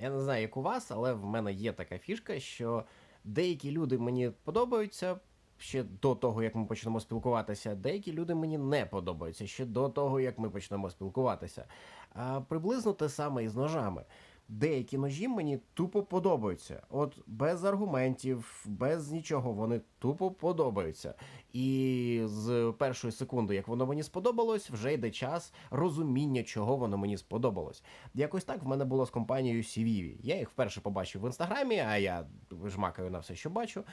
Я не знаю, як у вас, але в мене є така фішка, що деякі люди мені подобаються ще до того, як ми почнемо спілкуватися, деякі люди мені не подобаються ще до того, як ми почнемо спілкуватися. А приблизно те саме і з ножами. Деякі ножі мені тупо подобаються. От без аргументів, без нічого, вони тупо подобаються. І з першої секунди, як воно мені сподобалось, вже йде час розуміння, чого воно мені сподобалось. Якось так в мене було з компанією Сівіві. Я їх вперше побачив в інстаграмі, а я жмакаю на все, що бачу.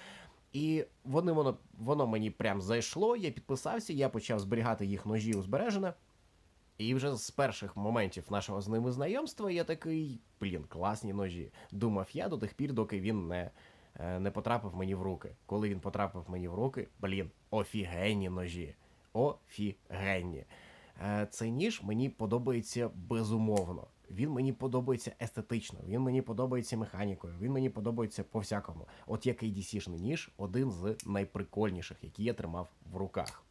І вони воно, воно мені прям зайшло, я підписався, я почав зберігати їх ножі у збережене. І вже з перших моментів нашого з ними знайомства я такий, блін, класні ножі. Думав я до тих пір, доки він не, е, не потрапив мені в руки. Коли він потрапив мені в руки, блін, офігенні ножі. Офігенні. Е, Цей ніж мені подобається безумовно. Він мені подобається естетично, він мені подобається механікою, він мені подобається по всякому. От як ADC-шний ніж один з найприкольніших, які я тримав в руках.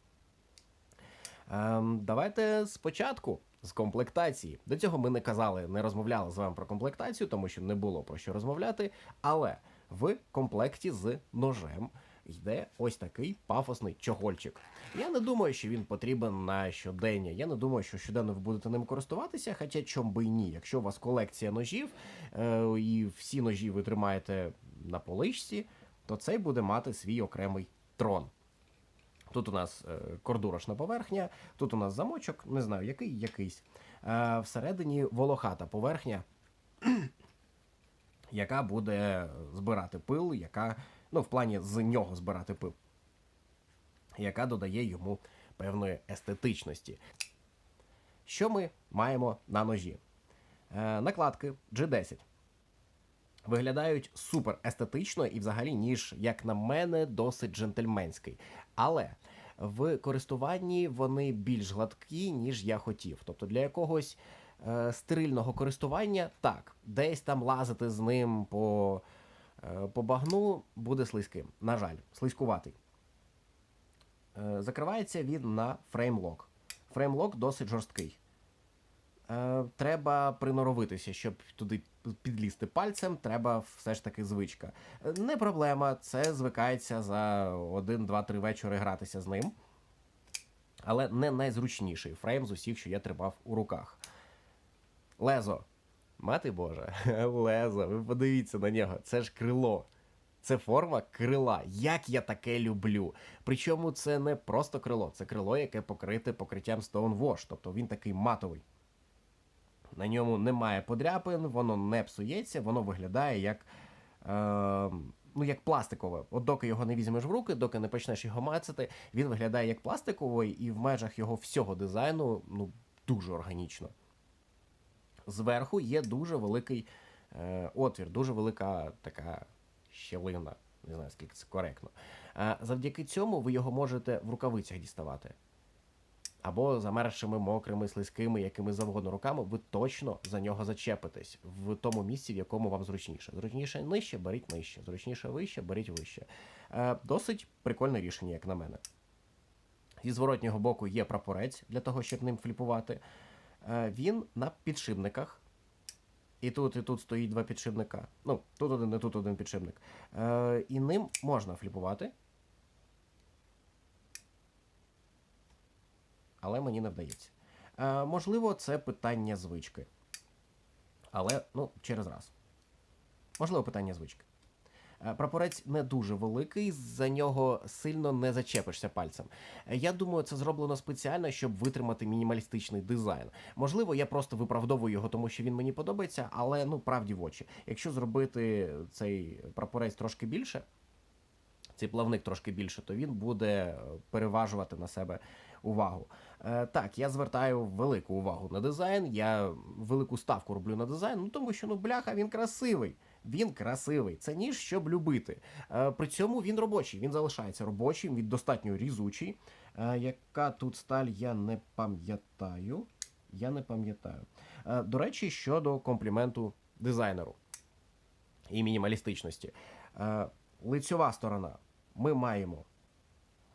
Ем, давайте спочатку з комплектації. До цього ми не казали, не розмовляли з вами про комплектацію, тому що не було про що розмовляти. Але в комплекті з ножем йде ось такий пафосний чохольчик. Я не думаю, що він потрібен на щодення. Я не думаю, що щоденно ви будете ним користуватися, хоча чом би й ні. Якщо у вас колекція ножів е, і всі ножі ви тримаєте на поличці, то цей буде мати свій окремий трон. Тут у нас е, кордурошна поверхня, тут у нас замочок, не знаю, який якийсь. Е, всередині волохата поверхня, яка буде збирати пил, яка, ну, в плані з нього збирати пил, яка додає йому певної естетичності. Що ми маємо на ножі? Е, накладки G10 виглядають супер естетично і, взагалі, ніж, як на мене, досить джентльменський. Але в користуванні вони більш гладкі, ніж я хотів. Тобто для якогось е, стерильного користування, так, десь там лазити з ним по, е, по багну буде слизьким. На жаль, слизькуватий. Е, закривається він на фреймлок. Фреймлок досить жорсткий. Е, треба приноровитися, щоб туди підлізти пальцем, треба все ж таки звичка. Не проблема, це звикається за один, два, три вечори гратися з ним. Але не найзручніший фрейм з усіх, що я тримав у руках. Лезо. Мати Боже, лезо, ви подивіться на нього, це ж крило. Це форма крила. Як я таке люблю. Причому це не просто крило, це крило, яке покрите покриттям Stonewash, тобто він такий матовий. На ньому немає подряпин, воно не псується, воно виглядає як, е, ну, як пластикове. От доки його не візьмеш в руки, доки не почнеш його мацати, він виглядає як пластиковий, і в межах його всього дизайну ну, дуже органічно. Зверху є дуже великий е, отвір, дуже велика така щелина. Не знаю, скільки це коректно. Е, завдяки цьому ви його можете в рукавицях діставати або замерзшими, мокрими, слизькими, якими завгодно руками, ви точно за нього зачепитесь в тому місці, в якому вам зручніше. Зручніше нижче, беріть нижче, зручніше вище, беріть вище. Е, досить прикольне рішення, як на мене. Зі зворотнього боку є прапорець для того, щоб ним фліпувати. Е, він на підшипниках. І тут, і тут стоїть два підшипника. Ну, тут один, і тут один підшипник. Е, і ним можна фліпувати. Але мені не вдається. Е, можливо, це питання звички. Але, ну, через раз. Можливо, питання звички. Е, Прапорець не дуже великий, за нього сильно не зачепишся пальцем. Е, Я думаю, це зроблено спеціально, щоб витримати мінімалістичний дизайн. Можливо, я просто виправдовую його, тому що він мені подобається, але ну правді в очі. Якщо зробити цей прапорець трошки більше, цей плавник трошки більше, то він буде е, переважувати на себе увагу. Е, так, я звертаю велику увагу на дизайн, я велику ставку роблю на дизайн, ну тому що ну бляха, він красивий. Він красивий. Це ніж, щоб любити. Е, при цьому він робочий, він залишається робочим, він достатньо різучий. Яка тут сталь, я не пам'ятаю. Я не пам'ятаю. До речі, щодо компліменту дизайнеру і мінімалістичності. Лицьова сторона. Ми маємо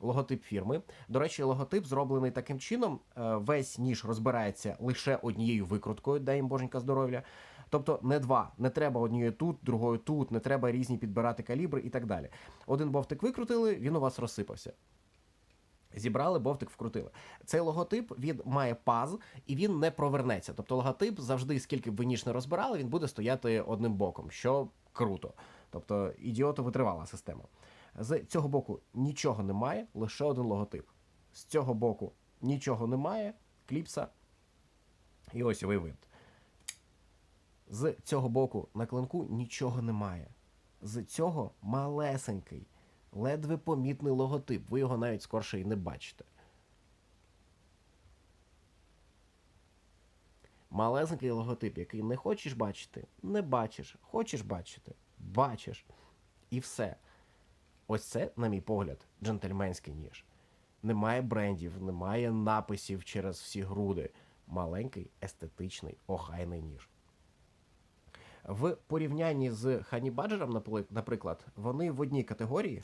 логотип фірми. До речі, логотип зроблений таким чином. е, Весь ніж розбирається лише однією викруткою, дай їм боженька здоров'я. Тобто не два, не треба однією тут, другою тут, не треба різні підбирати калібри і так далі. Один бовтик викрутили, він у вас розсипався. Зібрали, бовтик вкрутили. Цей логотип він має паз і він не провернеться. Тобто логотип завжди, скільки б ви ніж не розбирали, він буде стояти одним боком, що круто. Тобто ідіоту витривала система. З цього боку нічого немає, лише один логотип. З цього боку нічого немає, кліпса і ось вивид. З цього боку на клинку нічого немає. З цього малесенький, ледве помітний логотип. Ви його навіть скорше і не бачите. Малесенький логотип, який не хочеш бачити, не бачиш. Хочеш бачити, бачиш. І все. Ось це, на мій погляд, джентльменський ніж. Немає брендів, немає написів через всі груди. Маленький, естетичний, охайний ніж. В порівнянні з Хані Баджером, наприклад, вони в одній категорії.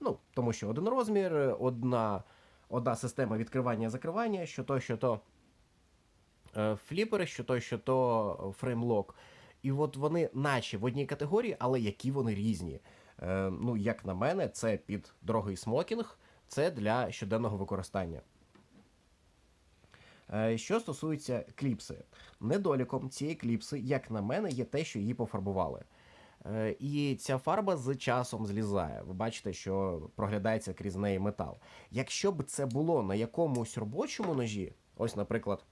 Ну, тому що один розмір, одна, одна система відкривання-закривання, що то, що то е, фліпери, що то, що то фреймлок. І от вони наче в одній категорії, але які вони різні. Е, ну, як на мене, це під дорогий смокінг, це для щоденного використання. Е, Що стосується кліпси, недоліком цієї кліпси, як на мене, є те, що її пофарбували. Е, І ця фарба з часом злізає. Ви бачите, що проглядається крізь неї метал. Якщо б це було на якомусь робочому ножі, ось, наприклад,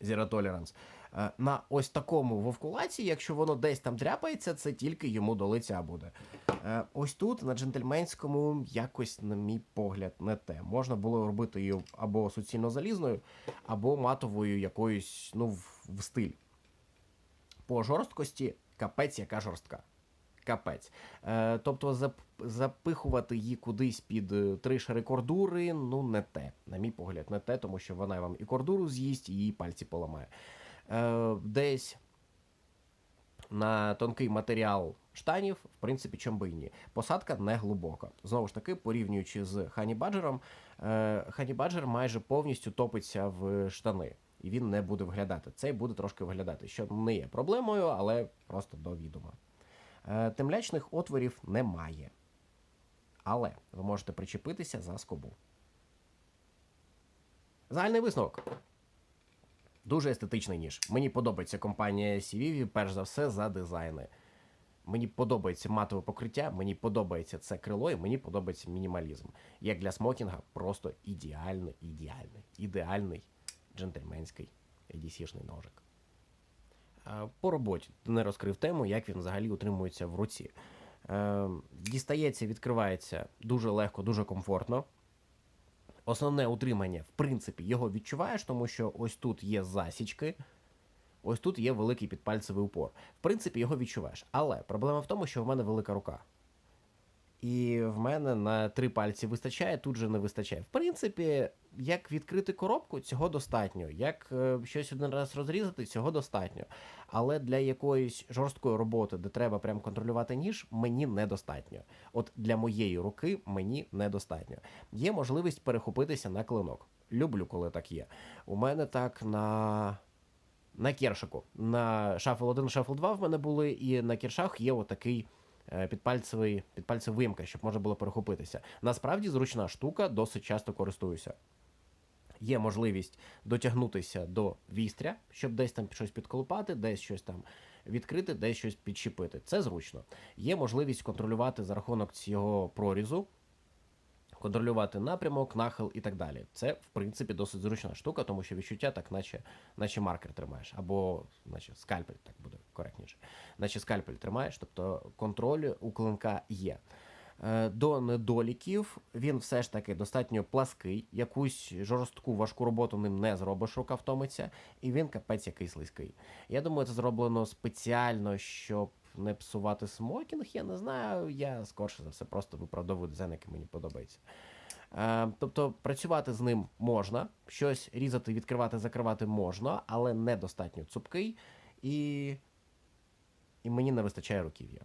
Zero Tolerance, на ось такому вовкулаці, якщо воно десь там дряпається, це тільки йому до лиця буде. Е, Ось тут на джентльменському якось, на мій погляд, не те. Можна було робити її або суцільно залізною, або матовою якоюсь, ну, в, стиль. По жорсткості капець, яка жорстка. Капець. Е, тобто зап, запихувати її кудись під е, три шари кордури, ну не те. На мій погляд, не те, тому що вона вам і кордуру з'їсть, і її пальці поламає. Е, десь на тонкий матеріал штанів, в принципі, чом би і ні. Посадка не глибока. Знову ж таки, порівнюючи з Хані Баджером, е, Хані Баджер майже повністю топиться в штани. І він не буде виглядати. Цей буде трошки виглядати, що не є проблемою, але просто до відома. Е, Темлячних отворів немає. Але ви можете причепитися за скобу. Загальний висновок. Дуже естетичний ніж. Мені подобається компанія CVV, перш за все, за дизайни. Мені подобається матове покриття, мені подобається це крило, і мені подобається мінімалізм. Як для смокінга, просто ідеальний, ідеальний, ідеальний джентльменський ADC-шний ножик. По роботі не розкрив тему, як він взагалі утримується в руці. Е, Дістається, відкривається дуже легко, дуже комфортно. Основне утримання, в принципі, його відчуваєш, тому що ось тут є засічки, ось тут є великий підпальцевий упор. В принципі, його відчуваєш. Але проблема в тому, що в мене велика рука. І в мене на три пальці вистачає, тут же не вистачає. В принципі, як відкрити коробку, цього достатньо. Як е, щось один раз розрізати, цього достатньо. Але для якоїсь жорсткої роботи, де треба прям контролювати ніж, мені недостатньо. От для моєї руки мені недостатньо. Є можливість перехопитися на клинок. Люблю, коли так є. У мене так на. На кершику. На шафл 1, шафл 2 в мене були, і на кіршах є отакий е, підпальцевий, вимка, щоб можна було перехопитися. Насправді зручна штука, досить часто користуюся. Є можливість дотягнутися до вістря, щоб десь там щось підколупати, десь щось там відкрити, десь щось підчепити. Це зручно. Є можливість контролювати за рахунок цього прорізу, контролювати напрямок, нахил і так далі. Це, в принципі, досить зручна штука, тому що відчуття так, наче, наче маркер тримаєш, або наче скальпель, так буде коректніше. Наче скальпель тримаєш, тобто контроль у клинка є. Е, До недоліків він все ж таки достатньо плаский, якусь жорстку важку роботу ним не зробиш, рука втомиться, і він капець який слизький. Я думаю, це зроблено спеціально, щоб не псувати смокінг. Я не знаю. Я скорше за все просто виправдовую дизайн, який мені подобається. Е, тобто працювати з ним можна, щось різати, відкривати, закривати можна, але недостатньо цупкий, і, і мені не вистачає руків'я.